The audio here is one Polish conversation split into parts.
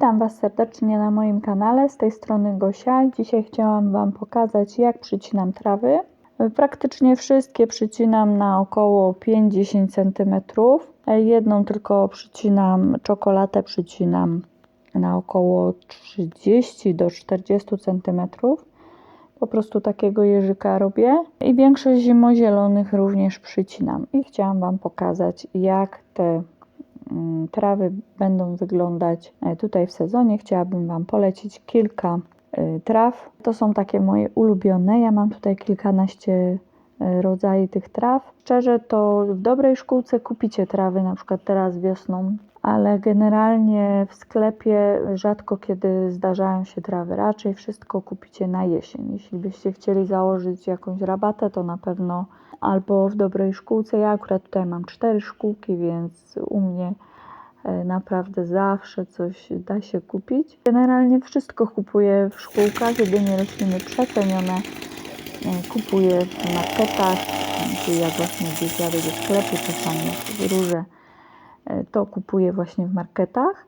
Witam Was serdecznie na moim kanale, z tej strony Gosia. Dzisiaj chciałam Wam pokazać jak przycinam trawy. Praktycznie wszystkie przycinam na około 5-10 cm. Jedną tylko przycinam, czekoladę przycinam na około 30 do 40 cm. Po prostu takiego jeżyka robię i większość zimozielonych również przycinam. I chciałam Wam pokazać jak te trawy będą wyglądać e, tutaj w sezonie. Chciałabym Wam polecić kilka e, traw. To są takie moje ulubione. Ja mam tutaj kilkanaście e, rodzajów tych traw. Szczerze to w dobrej szkółce kupicie trawy, na przykład teraz wiosną, ale generalnie w sklepie rzadko kiedy zdarzają się trawy. Raczej wszystko kupicie na jesień. Jeśli byście chcieli założyć jakąś rabatę, to na pewno albo w dobrej szkółce. Ja akurat tutaj mam cztery szkółki, więc u mnie naprawdę zawsze coś da się kupić. Generalnie wszystko kupuję w szkółkach, jedynie rośliny przecenione e, kupuję w marketach, czyli jak właśnie gdzieś jadę do sklepu, czasami róże, e, to kupuję właśnie w marketach,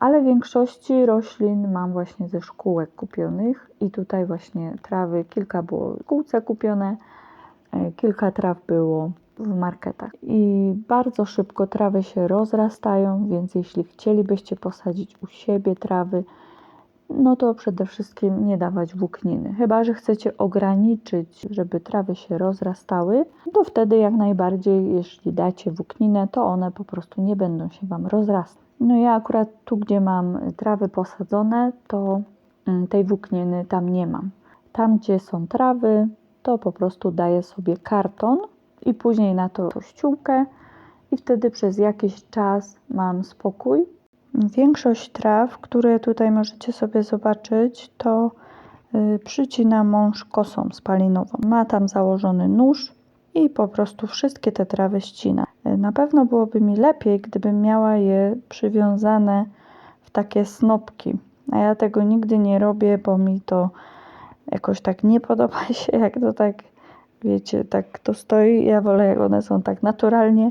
ale w większości roślin mam właśnie ze szkółek kupionych i tutaj właśnie trawy, kilka było w szkółce kupione, E, kilka traw było w marketach i bardzo szybko trawy się rozrastają, więc jeśli chcielibyście posadzić u siebie trawy, no to przede wszystkim nie dawać włókniny. Chyba, że chcecie ograniczyć, żeby trawy się rozrastały, to wtedy jak najbardziej, jeśli dacie włókninę, to one po prostu nie będą się Wam rozrastać. No ja akurat tu, gdzie mam trawy posadzone, to mm, tej włókniny tam nie mam. Tam, gdzie są trawy, to po prostu daję sobie karton i później na to ściółkę i wtedy przez jakiś czas mam spokój. Większość traw, które tutaj możecie sobie zobaczyć, to y, przycina mąż kosą spalinową. Ma tam założony nóż i po prostu wszystkie te trawy ścina. Y, na pewno byłoby mi lepiej, gdybym miała je przywiązane w takie snopki. A ja tego nigdy nie robię, bo mi to jakoś tak nie podoba się, jak to tak, wiecie, tak to stoi. Ja wolę, jak one są tak naturalnie.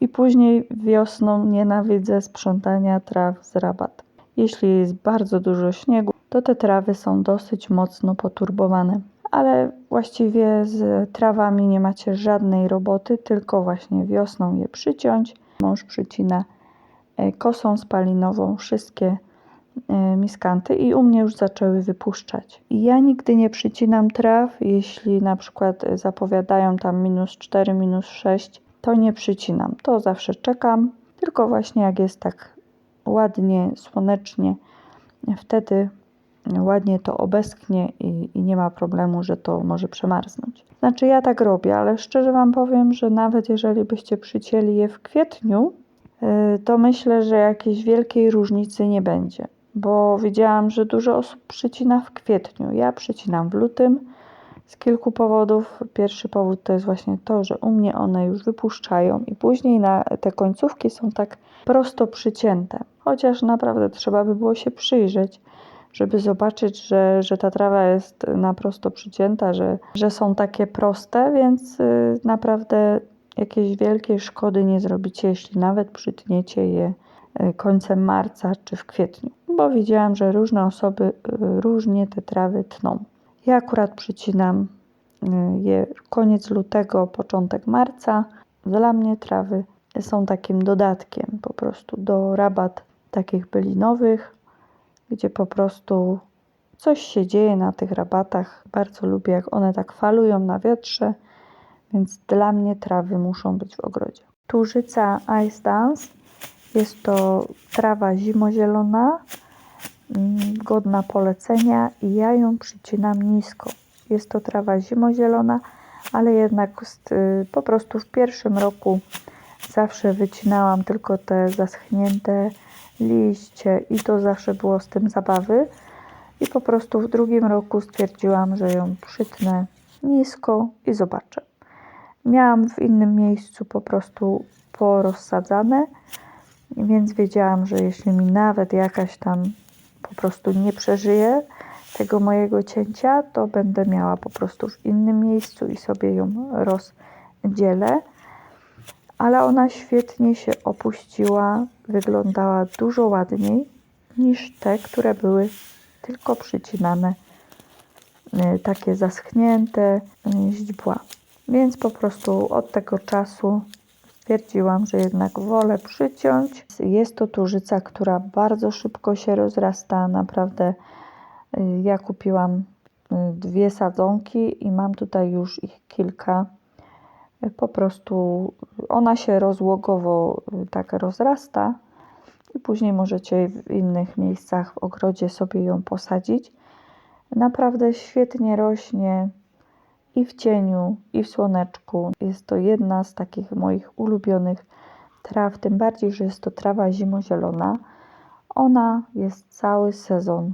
I później wiosną nienawidzę sprzątania traw z rabat. Jeśli jest bardzo dużo śniegu, to te trawy są dosyć mocno poturbowane. Ale właściwie z trawami nie macie żadnej roboty, tylko właśnie wiosną je przyciąć. Mąż przycina e, kosą spalinową wszystkie miskanty i u mnie już zaczęły wypuszczać. Ja nigdy nie przycinam traw, jeśli na przykład zapowiadają tam minus 4, minus 6, to nie przycinam. To zawsze czekam, tylko właśnie jak jest tak ładnie, słonecznie, wtedy ładnie to obeschnie i, i, nie ma problemu, że to może przemarznąć. Znaczy ja tak robię, ale szczerze Wam powiem, że nawet jeżeli byście przycięli je w kwietniu, e, to myślę, że jakiejś wielkiej różnicy nie będzie bo widziałam, że dużo osób przycina w kwietniu. Ja przycinam w lutym z kilku powodów. Pierwszy powód to jest właśnie to, że u mnie one już wypuszczają i później na te końcówki są tak prosto przycięte. Chociaż naprawdę trzeba by było się przyjrzeć, żeby zobaczyć, że, że ta trawa jest na prosto przycięta, że, że są takie proste, więc y, naprawdę jakiejś wielkiej szkody nie zrobicie, jeśli nawet przytniecie je y, końcem marca czy w kwietniu bo widziałam, że różne osoby y, różnie te trawy tną. Ja akurat przycinam y, je koniec lutego, początek marca. Dla mnie trawy są takim dodatkiem po prostu do rabat takich bylinowych, gdzie po prostu coś się dzieje na tych rabatach. Bardzo lubię, jak one tak falują na wietrze, więc dla mnie trawy muszą być w ogrodzie. Turzyca Ice Dance jest to trawa zimozielona, godna polecenia i ja ją przycinam nisko. Jest to trawa zimozielona, ale jednak y, po prostu w pierwszym roku zawsze wycinałam tylko te zaschnięte liście i to zawsze było z tym zabawy. I po prostu w drugim roku stwierdziłam, że ją przytnę nisko i zobaczę. Miałam w innym miejscu po prostu porozsadzane, więc wiedziałam, że jeśli mi nawet jakaś tam po prostu nie przeżyję tego mojego cięcia, to będę miała po prostu w innym miejscu i sobie ją rozdzielę. Ale ona świetnie się opuściła, wyglądała dużo ładniej. niż te, które były tylko przycinane y, takie zaschnięte y, źdźbła. Więc po prostu od tego czasu stwierdziłam, że jednak wolę przyciąć. Jest to tużyca, która bardzo szybko się rozrasta. Naprawdę y, ja kupiłam y, dwie sadzonki i mam tutaj już ich kilka. Y, Po prostu ona się rozłogowo tak rozrasta i później możecie w innych miejscach w ogrodzie sobie ją posadzić. Naprawdę świetnie rośnie i w cieniu, i w słoneczku. Jest to jedna z takich moich ulubionych traw, tym bardziej, że jest to trawa zimozielona. Ona jest cały sezon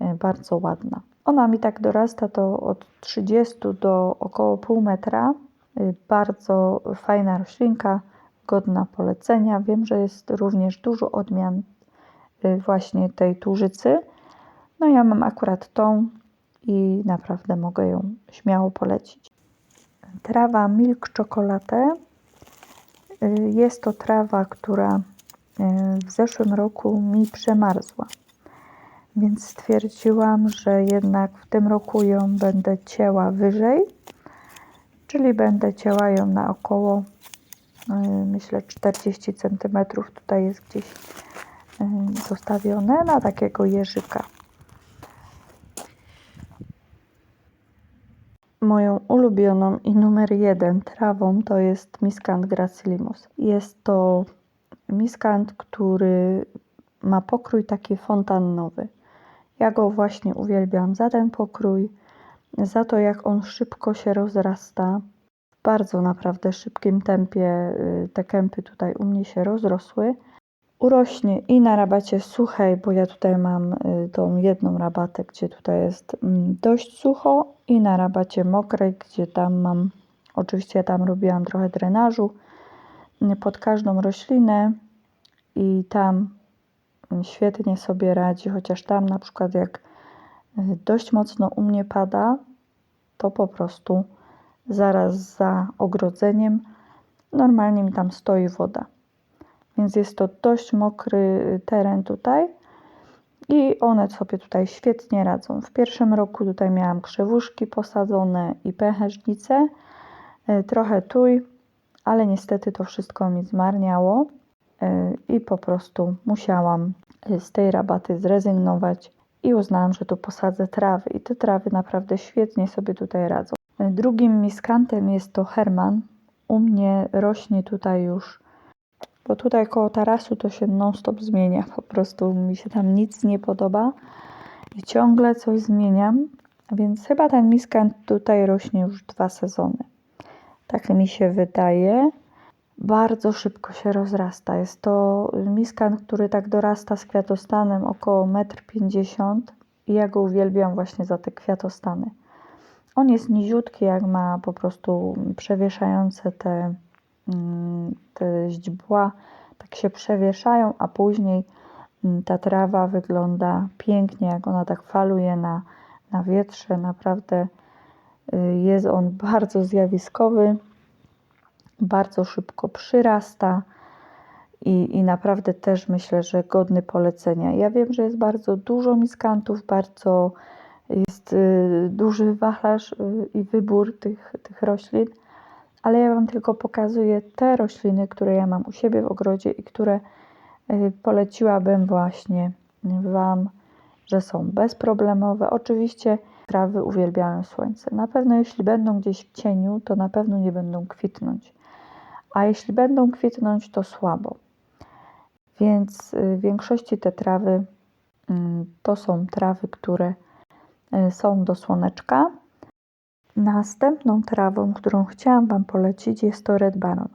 e, bardzo ładna. Ona mi tak dorasta to od 30 do około pół metra. Y, Bardzo fajna roślinka, godna polecenia. Wiem, że jest również dużo odmian y, właśnie tej tużycy. No ja mam akurat tą i naprawdę mogę ją śmiało polecić. Trawa Milk Chocolate y, jest to trawa, która y, w zeszłym roku mi przemarzła. Więc stwierdziłam, że jednak w tym roku ją będę cięła wyżej, czyli będę cięła ją na około y, myślę 40 cm. Tutaj jest gdzieś zostawione na takiego jeżyka. Moją ulubioną i numer jeden trawą to jest miskant gracilimus. Jest to miskant, który ma pokrój taki fontannowy. Ja go właśnie uwielbiam za ten pokrój, za to jak on szybko się rozrasta. W bardzo naprawdę szybkim tempie y, te kępy tutaj u mnie się rozrosły. Urośnie i na rabacie suchej, bo ja tutaj mam y, tą jedną rabatę, gdzie tutaj jest mm, dość sucho i na rabacie mokrej, gdzie tam mam, oczywiście ja tam robiłam trochę drenażu y, pod każdą roślinę i tam mm, świetnie sobie radzi, chociaż tam na przykład jak y, dość mocno u mnie pada, to po prostu zaraz za ogrodzeniem normalnie mi tam stoi woda. Więc jest to dość mokry teren tutaj i one sobie tutaj świetnie radzą. W pierwszym roku tutaj miałam krzewuszki posadzone i pęcherznice, y, trochę tuj, ale niestety to wszystko mi zmarniało y, i po prostu musiałam y, z tej rabaty zrezygnować i uznałam, że tu posadzę trawy i te trawy naprawdę świetnie sobie tutaj radzą. Y, Drugim miskantem jest to Herman. U mnie rośnie tutaj już, bo tutaj koło tarasu to się non-stop zmienia, po prostu mi się tam nic nie podoba i ciągle coś zmieniam, więc chyba ten miskant tutaj rośnie już dwa sezony. Tak mi się wydaje. Bardzo szybko się rozrasta. Jest to miskant, który tak dorasta z kwiatostanem około 1,50 m i ja go uwielbiam właśnie za te kwiatostany. On jest niziutki, jak ma po prostu przewieszające te, te źdźbła, tak się przewieszają, a później mm, ta trawa wygląda pięknie, jak ona tak faluje na, na wietrze. Naprawdę y, jest on bardzo zjawiskowy, bardzo szybko przyrasta i, i naprawdę też myślę, że godny polecenia. Ja wiem, że jest bardzo dużo miskantów, bardzo jest y, duży wachlarz y, i wybór tych, tych roślin, ale ja Wam tylko pokazuję te rośliny, które ja mam u siebie w ogrodzie i które y, poleciłabym właśnie Wam, że są bezproblemowe. Oczywiście trawy uwielbiają słońce. Na pewno jeśli będą gdzieś w cieniu, to na pewno nie będą kwitnąć. A jeśli będą kwitnąć, to słabo. Więc y, w większości te trawy mm, to są trawy, które y, są do słoneczka. Następną trawą, którą chciałam Wam polecić, jest to Red Baron.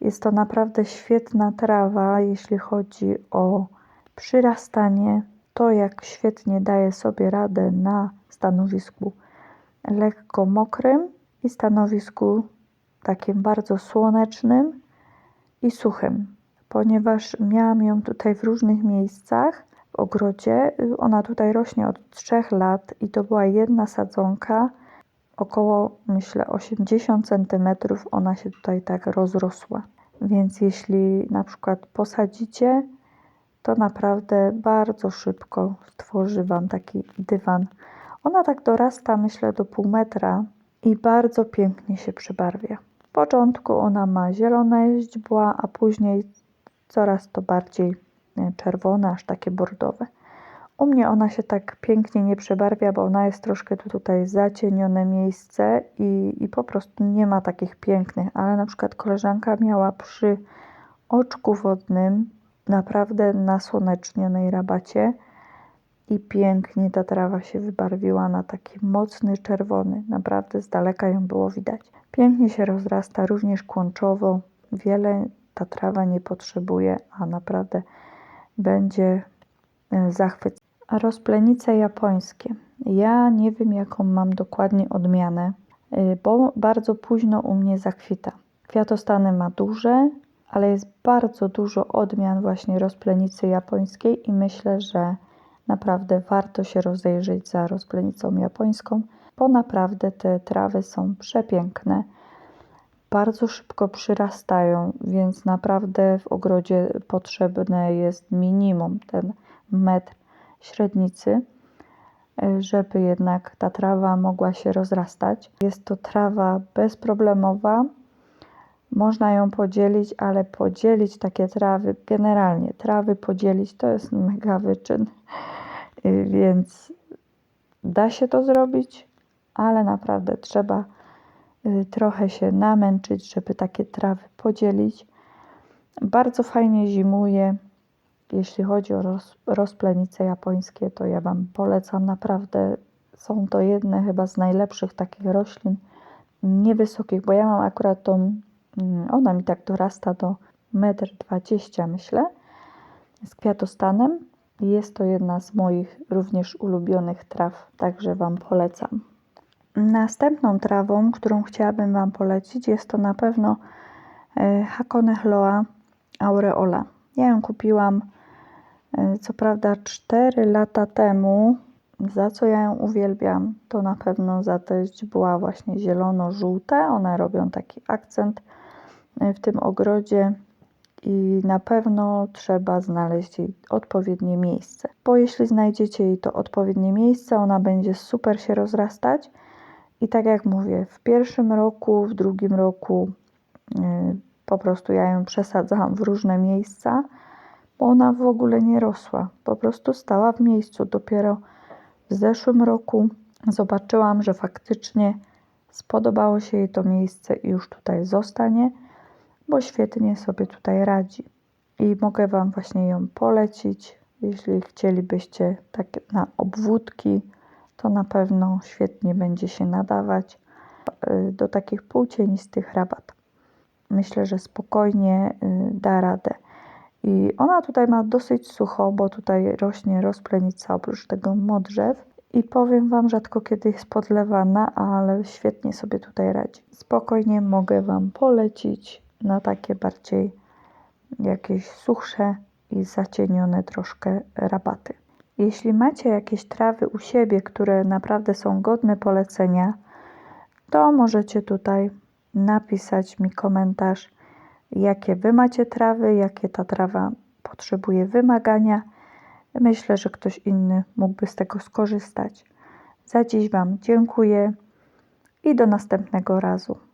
Jest to naprawdę świetna trawa, jeśli chodzi o przyrastanie, to jak świetnie daje sobie radę na stanowisku lekko mokrym i stanowisku takim bardzo słonecznym i suchym, ponieważ miałam ją tutaj w różnych miejscach ogrodzie. Ona tutaj rośnie od 3 lat i to była jedna sadzonka, około myślę 80 cm. Ona się tutaj tak rozrosła. Więc jeśli na przykład posadzicie to naprawdę bardzo szybko stworzy Wam taki dywan. Ona tak dorasta, myślę, do pół metra i bardzo pięknie się przybarwia. W początku ona ma zielone źdźbła, a później coraz to bardziej czerwone, aż takie bordowe. U mnie ona się tak pięknie nie przebarwia, bo ona jest troszkę tu- tutaj zacienione miejsce i, i po prostu nie ma takich pięknych, ale na przykład koleżanka miała przy oczku wodnym naprawdę nasłonecznionej rabacie i pięknie ta trawa się wybarwiła na taki mocny czerwony. Naprawdę z daleka ją było widać. Pięknie się rozrasta, również kłączowo. Wiele ta trawa nie potrzebuje, a naprawdę będzie e, zachwyt. A rozplenice japońskie. Ja nie wiem, jaką mam dokładnie odmianę, y, bo bardzo późno u mnie zakwita. Kwiatostany ma duże, ale jest bardzo dużo odmian właśnie rozplenicy japońskiej i myślę, że naprawdę warto się rozejrzeć za rozplenicą japońską, bo naprawdę te trawy są przepiękne. Bardzo szybko przyrastają, więc naprawdę w ogrodzie potrzebne jest minimum ten metr średnicy, e, żeby jednak ta trawa mogła się rozrastać. Jest to trawa bezproblemowa. Można ją podzielić, ale podzielić takie trawy, generalnie trawy podzielić to jest mega wyczyn. Y, Więc da się to zrobić, ale naprawdę trzeba trochę się namęczyć, żeby takie trawy podzielić. Bardzo fajnie zimuje. Jeśli chodzi o roz, rozplenice japońskie, to ja Wam polecam naprawdę. Są to jedne chyba z najlepszych takich roślin niewysokich, bo ja mam akurat tą, mm, ona mi tak dorasta do 1,20 m myślę, z kwiatostanem. Jest to jedna z moich również ulubionych traw, także Wam polecam. Następną trawą, którą chciałabym Wam polecić, jest to na pewno e, Hakone Chloa aureola. Ja ją kupiłam e, co prawda 4 lata temu. Za co ja ją uwielbiam, to na pewno za te źdźbła właśnie zielono-żółte. One robią taki akcent e, w tym ogrodzie i na pewno trzeba znaleźć jej odpowiednie miejsce. Bo jeśli znajdziecie jej to odpowiednie miejsce, ona będzie super się rozrastać. I tak jak mówię, w pierwszym roku, w drugim roku yy, po prostu ja ją przesadzałam w różne miejsca, bo ona w ogóle nie rosła. Po prostu stała w miejscu. Dopiero w zeszłym roku zobaczyłam, że faktycznie spodobało się jej to miejsce i już tutaj zostanie, bo świetnie sobie tutaj radzi. I mogę Wam właśnie ją polecić. Jeśli chcielibyście tak na obwódki, to na pewno świetnie będzie się nadawać y, do takich półcienistych rabat. Myślę, że spokojnie y, da radę. I ona tutaj ma dosyć sucho, bo tutaj rośnie rozplenica oprócz tego modrzew. I powiem Wam, rzadko kiedy jest podlewana, ale świetnie sobie tutaj radzi. Spokojnie mogę Wam polecić na takie bardziej jakieś suchsze i zacienione troszkę rabaty. Jeśli macie jakieś trawy u siebie, które naprawdę są godne polecenia, to możecie tutaj napisać mi komentarz, jakie Wy macie trawy, jakie ta trawa potrzebuje wymagania. Myślę, że ktoś inny mógłby z tego skorzystać. Za dziś Wam dziękuję i do następnego razu.